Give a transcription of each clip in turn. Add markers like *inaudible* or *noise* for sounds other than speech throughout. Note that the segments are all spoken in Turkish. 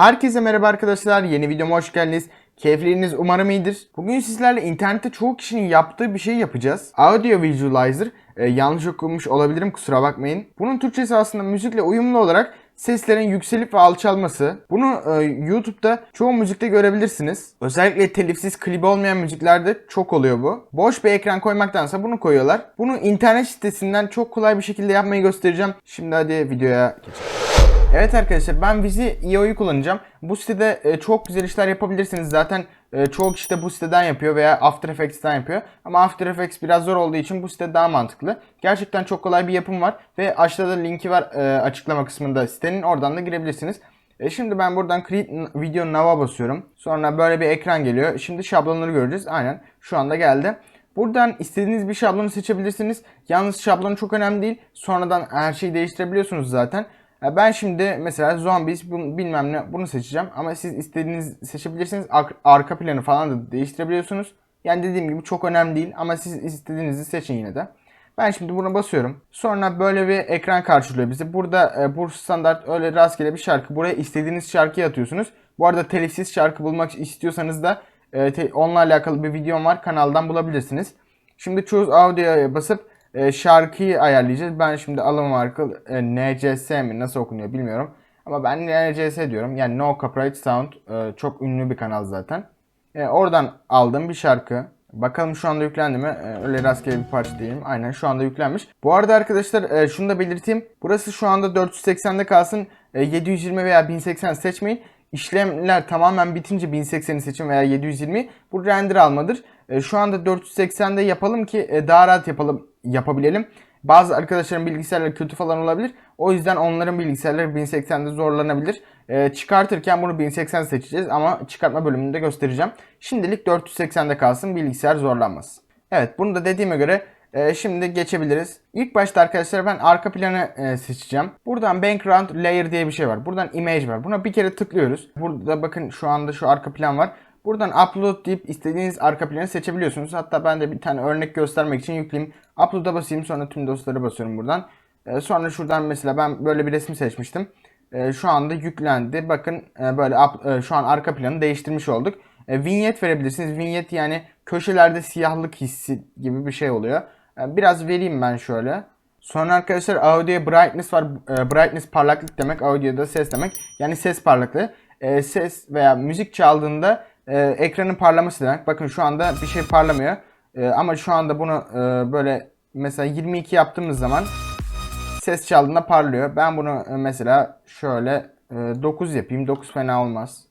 Herkese merhaba arkadaşlar. Yeni videoma hoş geldiniz. Keyifleriniz umarım iyidir. Bugün sizlerle internette çoğu kişinin yaptığı bir şey yapacağız. Audio Visualizer. Ee, yanlış okumuş olabilirim kusura bakmayın. Bunun Türkçesi aslında müzikle uyumlu olarak seslerin yükselip ve alçalması. Bunu e, YouTube'da çoğu müzikte görebilirsiniz. Özellikle telifsiz klibi olmayan müziklerde çok oluyor bu. Boş bir ekran koymaktansa bunu koyuyorlar. Bunu internet sitesinden çok kolay bir şekilde yapmayı göstereceğim. Şimdi hadi videoya geçelim. Evet arkadaşlar ben Vizi IO'yu kullanacağım. Bu sitede e, çok güzel işler yapabilirsiniz. Zaten e, çoğu kişi de bu siteden yapıyor veya After Effects'ten yapıyor. Ama After Effects biraz zor olduğu için bu site daha mantıklı. Gerçekten çok kolay bir yapım var ve aşağıda linki var e, açıklama kısmında sitenin. Oradan da girebilirsiniz. E, şimdi ben buradan Create Video Now'a basıyorum. Sonra böyle bir ekran geliyor. Şimdi şablonları göreceğiz. Aynen şu anda geldi. Buradan istediğiniz bir şablonu seçebilirsiniz. Yalnız şablon çok önemli değil. Sonradan her şeyi değiştirebiliyorsunuz zaten. Ben şimdi mesela zombies bilmem ne bunu seçeceğim ama siz istediğiniz seçebilirsiniz. Ar- arka planı falan da değiştirebiliyorsunuz. Yani dediğim gibi çok önemli değil ama siz istediğinizi seçin yine de. Ben şimdi buna basıyorum. Sonra böyle bir ekran karşılıyor bizi. Burada e, bu standart öyle rastgele bir şarkı. Buraya istediğiniz şarkıyı atıyorsunuz. Bu arada telifsiz şarkı bulmak istiyorsanız da e, te- onunla alakalı bir videom var. Kanaldan bulabilirsiniz. Şimdi Choose Audio'ya basıp e, şarkıyı ayarlayacağız. Ben şimdi alım marka e, NCS mi nasıl okunuyor bilmiyorum. Ama ben NCS diyorum. Yani No Copyright Sound e, çok ünlü bir kanal zaten. E, oradan aldığım bir şarkı. Bakalım şu anda yüklendi mi? E, öyle rastgele bir parça değilim. Aynen şu anda yüklenmiş. Bu arada arkadaşlar e, şunu da belirteyim. Burası şu anda 480'de kalsın. E, 720 veya 1080 seçmeyin. İşlemler tamamen bitince 1080'i seçin veya 720. Bu render almadır. E, şu anda 480'de yapalım ki e, daha rahat yapalım yapabilelim. Bazı arkadaşların bilgisayarları kötü falan olabilir. O yüzden onların bilgisayarları 1080'de zorlanabilir. E, çıkartırken bunu 1080 seçeceğiz ama çıkartma bölümünde göstereceğim. Şimdilik 480'de kalsın bilgisayar zorlanmasın. Evet bunu da dediğime göre e, şimdi geçebiliriz. İlk başta arkadaşlar ben arka planı e, seçeceğim. Buradan background layer diye bir şey var. Buradan image var. Buna bir kere tıklıyoruz. Burada bakın şu anda şu arka plan var. Buradan upload deyip istediğiniz arka planı seçebiliyorsunuz. Hatta ben de bir tane örnek göstermek için yükleyeyim. Upload'a basayım sonra tüm dosyalara basıyorum buradan. E, sonra şuradan mesela ben böyle bir resmi seçmiştim. E, şu anda yüklendi. Bakın e, böyle up- e, şu an arka planı değiştirmiş olduk. E, vignette verebilirsiniz. Vignette yani köşelerde siyahlık hissi gibi bir şey oluyor. E, biraz vereyim ben şöyle. Sonra arkadaşlar audio'ya brightness var. E, brightness parlaklık demek. Audio'da ses demek. Yani ses parlaklığı. E, ses veya müzik çaldığında e, ekranın parlaması demek. Bakın şu anda bir şey parlamıyor. E, ama şu anda bunu e, böyle mesela 22 yaptığımız zaman ses çaldığında parlıyor. Ben bunu e, mesela şöyle e, 9 yapayım. 9 fena olmaz.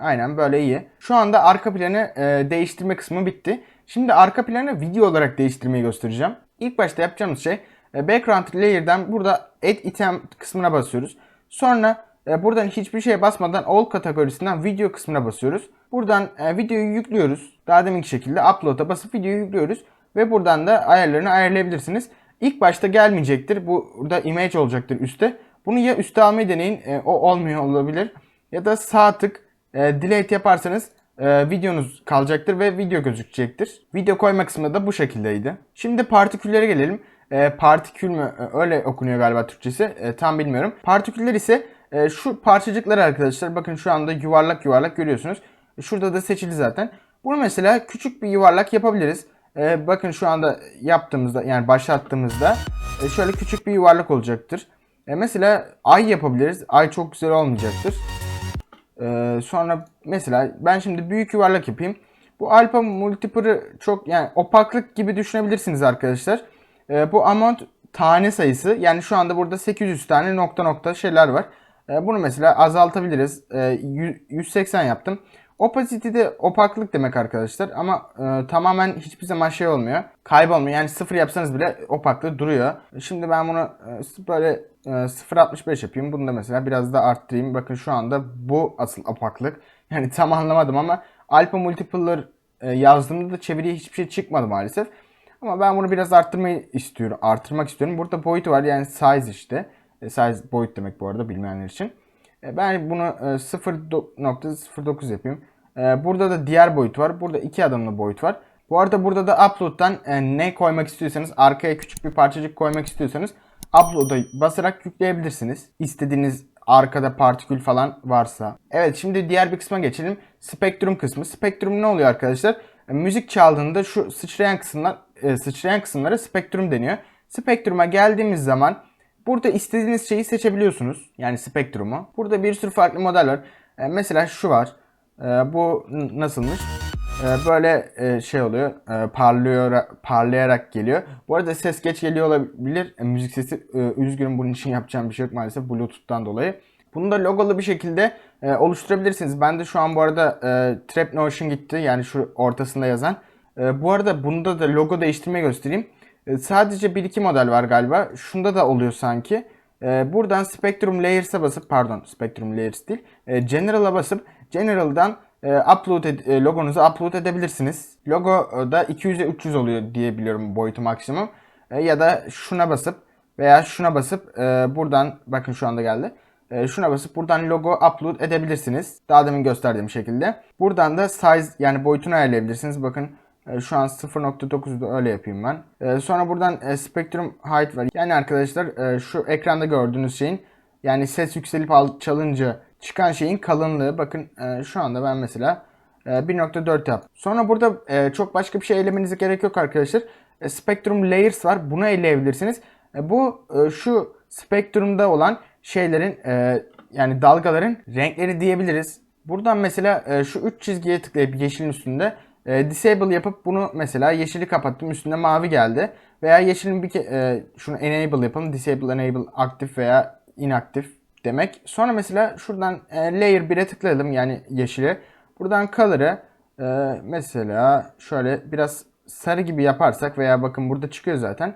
Aynen böyle iyi. Şu anda arka planı e, değiştirme kısmı bitti. Şimdi arka planı video olarak değiştirmeyi göstereceğim. İlk başta yapacağımız şey e, background layer'dan burada add item kısmına basıyoruz. Sonra e, buradan hiçbir şeye basmadan all kategorisinden video kısmına basıyoruz. Buradan e, videoyu yüklüyoruz. Daha deminki şekilde upload'a basıp videoyu yüklüyoruz. Ve buradan da ayarlarını ayarlayabilirsiniz. İlk başta gelmeyecektir. Bu Burada image olacaktır üstte. Bunu ya üste almayı deneyin. E, o olmuyor olabilir. Ya da sağ tık delete yaparsanız videonuz kalacaktır ve video gözükecektir. Video koyma kısmı da bu şekildeydi. Şimdi partiküllere gelelim. Partikül mü öyle okunuyor galiba Türkçesi tam bilmiyorum. Partiküller ise e, şu parçacıklar arkadaşlar bakın şu anda yuvarlak yuvarlak görüyorsunuz. E, Şurada da seçili zaten. Bunu mesela küçük bir yuvarlak yapabiliriz. E, bakın şu anda yaptığımızda yani başlattığımızda e, şöyle küçük bir yuvarlak olacaktır. E, mesela ay yapabiliriz. Ay çok güzel olmayacaktır. Ee, sonra mesela ben şimdi büyük yuvarlak yapayım. Bu alfa multiplier çok yani opaklık gibi düşünebilirsiniz arkadaşlar. Ee, bu amount tane sayısı yani şu anda burada 800 tane nokta nokta şeyler var. Ee, bunu mesela azaltabiliriz. Ee, 180 yaptım. Opacity de opaklık demek arkadaşlar ama e, tamamen hiçbir zaman şey olmuyor. Kaybolmuyor. Yani sıfır yapsanız bile opaklığı duruyor. Şimdi ben bunu e, böyle e, 0.65 yapayım. Bunu da mesela biraz da arttırayım. Bakın şu anda bu asıl opaklık. *laughs* Yani tam anlamadım ama alpha multiplier e, yazdığımda da çeviriye hiçbir şey çıkmadı maalesef. Ama ben bunu biraz arttırmayı istiyorum. Arttırmak istiyorum. Burada boyut var yani size işte. E, size boyut demek bu arada bilmeyenler için. E, Ben bunu e, 0.09 yapayım. E, Burada da diğer boyut var. Burada iki adımlı boyut var. Bu arada burada da upload'dan ne koymak istiyorsanız, arkaya küçük bir parçacık koymak istiyorsanız upload'a basarak yükleyebilirsiniz. İstediğiniz arkada partikül falan varsa. Evet şimdi diğer bir kısma geçelim. Spektrum kısmı. Spektrum ne oluyor arkadaşlar? Müzik çaldığında şu sıçrayan kısımlar sıçrayan kısımlara spektrum deniyor. Spektruma geldiğimiz zaman burada istediğiniz şeyi seçebiliyorsunuz. Yani spektrumu. Burada bir sürü farklı model var. E, mesela şu var. E, bu nasılmış? E, böyle e, şey oluyor. E, parlıyor parlayarak geliyor. Bu arada ses geç geliyor olabilir. E, müzik sesi e, üzgünüm bunun için yapacağım bir şey yok maalesef Bluetooth'tan dolayı. Bunu da logolu bir şekilde e, oluşturabilirsiniz. Ben de şu an bu arada e, Trap Notion gitti. Yani şu ortasında yazan. E, bu arada bunda da logo değiştirme göstereyim. E, sadece 1-2 model var galiba. Şunda da oluyor sanki. E, buradan Spectrum Layers'a basıp pardon Spectrum Layers değil. E, General'a basıp General'dan e, upload e, logonuzu upload edebilirsiniz. Logo da 200'e 300 oluyor diye biliyorum boyutu maksimum. Ya da şuna basıp veya şuna basıp e, buradan bakın şu anda geldi. Şuna basıp buradan logo upload edebilirsiniz. Daha demin gösterdiğim şekilde. Buradan da size yani boyutunu ayarlayabilirsiniz. Bakın şu an 0.9'da öyle yapayım ben. E, sonra buradan e, Spectrum Height var. Yani arkadaşlar e, şu ekranda gördüğünüz şeyin yani ses yükselip alçalınca çıkan şeyin kalınlığı. Bakın e, şu anda ben mesela e, 1.4 yaptım. Sonra burada e, çok başka bir şey elemenize gerek yok arkadaşlar. E, Spectrum Layers var. Bunu eleyebilirsiniz. E, bu e, şu spektrumda olan şeylerin e, yani dalgaların renkleri diyebiliriz. Buradan mesela e, şu üç çizgiye tıklayıp yeşilin üstünde e, disable yapıp bunu mesela yeşili kapattım üstünde mavi geldi. Veya yeşilin bir e, şunu enable yapalım. Disable, enable, aktif veya inaktif demek. Sonra mesela şuradan e, layer 1'e tıklayalım yani yeşile. Buradan color'ı e, mesela şöyle biraz sarı gibi yaparsak veya bakın burada çıkıyor zaten.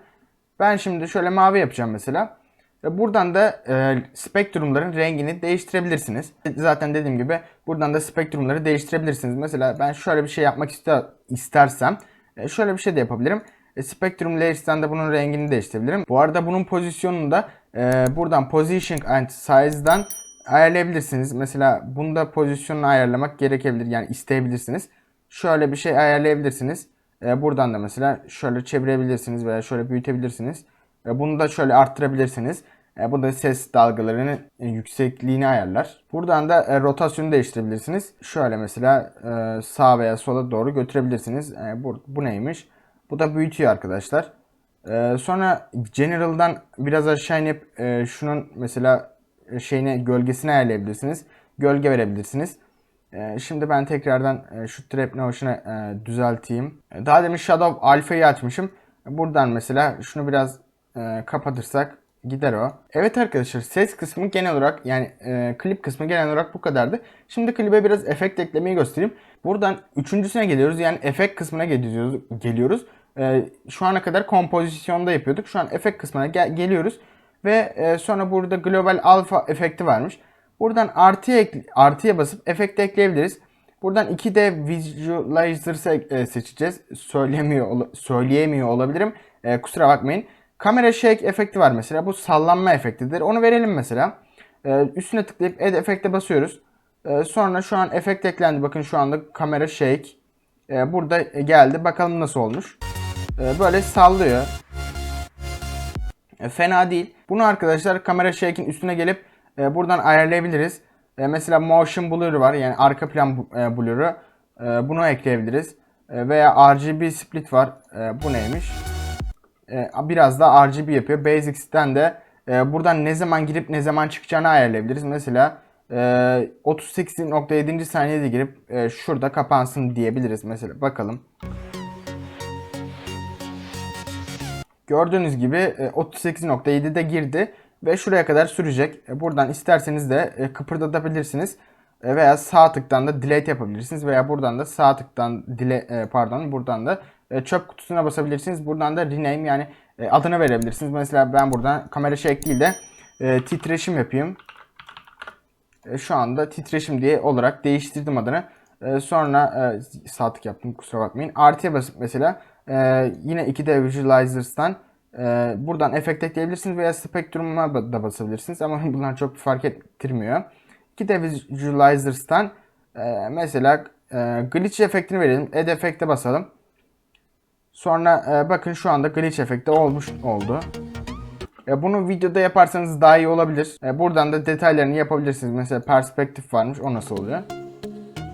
Ben şimdi şöyle mavi yapacağım mesela. Ve buradan da e, spektrumların rengini değiştirebilirsiniz. Zaten dediğim gibi buradan da spektrumları değiştirebilirsiniz. Mesela ben şöyle bir şey yapmak ister, istersem e, şöyle bir şey de yapabilirim. E, Spectrum Layers'tan da bunun rengini değiştirebilirim. Bu arada bunun pozisyonunu da e, buradan Position and Size'dan ayarlayabilirsiniz. Mesela bunda pozisyonunu ayarlamak gerekebilir. Yani isteyebilirsiniz. Şöyle bir şey ayarlayabilirsiniz. E, buradan da mesela şöyle çevirebilirsiniz veya şöyle büyütebilirsiniz. E, bunu da şöyle arttırabilirsiniz. E, bu da ses dalgalarının e, yüksekliğini ayarlar. Buradan da e, rotasyonu değiştirebilirsiniz. Şöyle mesela sağa veya sola doğru götürebilirsiniz. Bu, neymiş? Bu da büyütüyor arkadaşlar. Sonra General'dan biraz aşağı inip şunun mesela şeyine gölgesini ayarlayabilirsiniz. Gölge verebilirsiniz. Şimdi ben tekrardan şu Trap Notion'ı düzelteyim. Daha demin Shadow Alpha'yı açmışım. Buradan mesela şunu biraz kapatırsak gider o. Evet arkadaşlar ses kısmı genel olarak yani e, klip kısmı genel olarak bu kadardı. Şimdi klibe biraz efekt eklemeyi göstereyim. Buradan üçüncüsüne geliyoruz yani efekt kısmına geliyoruz. geliyoruz. E, şu ana kadar kompozisyonda yapıyorduk. Şu an efekt kısmına gel- geliyoruz. Ve e, sonra burada global alfa efekti varmış. Buradan artıya, artıya basıp efekti ekleyebiliriz. Buradan 2D Visualizer'ı e, seçeceğiz. Söylemiyor, söyleyemiyor olabilirim. E, kusura bakmayın. Kamera shake efekti var mesela. Bu sallanma efektidir. Onu verelim mesela. E, üstüne tıklayıp add efekte basıyoruz. E, sonra şu an efekt eklendi. Bakın şu anda kamera shake. E, burada geldi. Bakalım nasıl olmuş. E, böyle sallıyor. E, fena değil. Bunu arkadaşlar kamera shake'in üstüne gelip e, buradan ayarlayabiliriz. E, mesela motion blur var. Yani arka plan blur'u. E, bunu ekleyebiliriz. E, veya RGB split var. E, bu neymiş? E, biraz da RGB yapıyor. Basics'ten de e, buradan ne zaman girip ne zaman çıkacağını ayarlayabiliriz. Mesela e, 38.7. saniyede girip e, şurada kapansın diyebiliriz. Mesela bakalım. Gördüğünüz gibi e, 38.7'de girdi ve şuraya kadar sürecek. E, Buradan isterseniz de e, kıpırdatabilirsiniz E, veya sağ tıktan da delete yapabilirsiniz veya buradan da sağ tıktan dile e, pardon buradan da e, çöp kutusuna basabilirsiniz. Buradan da rename yani e, adını verebilirsiniz. Mesela ben buradan kamera shake değil de e, titreşim yapayım. Şu anda titreşim diye olarak değiştirdim adını. Sonra e, sağ tık yaptım kusura bakmayın. Artıya basıp mesela yine 2D Visualizers'tan buradan efekt ekleyebilirsiniz veya Spectrum'a ba- da basabilirsiniz ama *laughs* bunlar çok fark ettirmiyor. 2D Visualizers'tan mesela glitch efektini verelim. Add efekte basalım. Sonra e, bakın şu anda glitch efekti olmuş oldu. E, bunu videoda yaparsanız daha iyi olabilir. E, buradan da detaylarını yapabilirsiniz. Mesela perspektif varmış. O nasıl oluyor?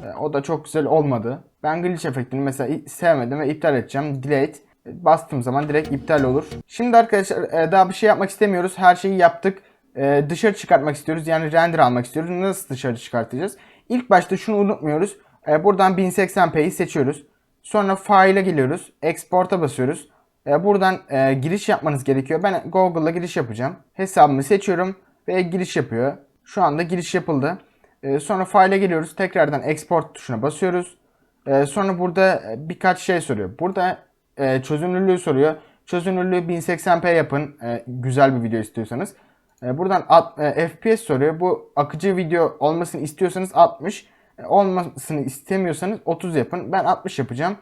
E, o da çok güzel olmadı. Ben glitch efektini mesela sevmedim ve iptal edeceğim. Delete. E, Bastığım zaman direkt iptal olur. Şimdi arkadaşlar e, daha bir şey yapmak istemiyoruz. Her şeyi yaptık. E, dışarı çıkartmak istiyoruz. Yani render almak istiyoruz. Nasıl dışarı çıkartacağız? İlk başta şunu unutmuyoruz. Buradan 1080p'yi seçiyoruz. Sonra file'a geliyoruz. Export'a basıyoruz. E, buradan e, giriş yapmanız gerekiyor. Ben Google'la giriş yapacağım. Hesabımı seçiyorum ve giriş yapıyor. Şu anda giriş yapıldı. E, sonra file'a geliyoruz. Tekrardan export tuşuna basıyoruz. E, sonra burada e, birkaç şey soruyor. Burada e, çözünürlüğü soruyor. Çözünürlüğü 1080p yapın. e, güzel bir video istiyorsanız. E, buradan at- e, FPS soruyor. Bu akıcı video olmasını istiyorsanız 60. olmasını istemiyorsanız 30 yapın. Ben 60 yapacağım.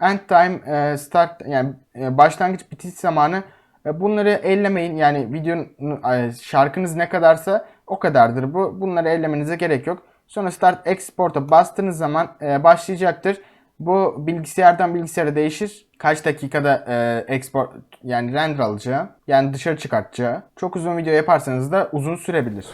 End time e, start yani e, başlangıç bitiş zamanı e, bunları ellemeyin. Yani videonun şarkınız ne kadarsa o kadardır bu. Bunları ellemenize gerek yok. Sonra start export'a bastığınız zaman başlayacaktır. Bu bilgisayardan bilgisayara değişir. Kaç dakikada e, export yani render alacağı yani dışarı çıkartacağı. Çok uzun video yaparsanız da uzun sürebilir.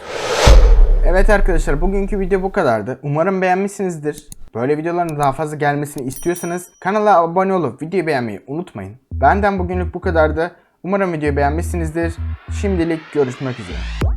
Evet arkadaşlar bugünkü video bu kadardı. Umarım beğenmişsinizdir. Böyle videoların daha fazla gelmesini istiyorsanız kanala abone olup videoyu beğenmeyi unutmayın. Benden bugünlük bu kadardı. Umarım videoyu beğenmişsinizdir. Şimdilik görüşmek üzere.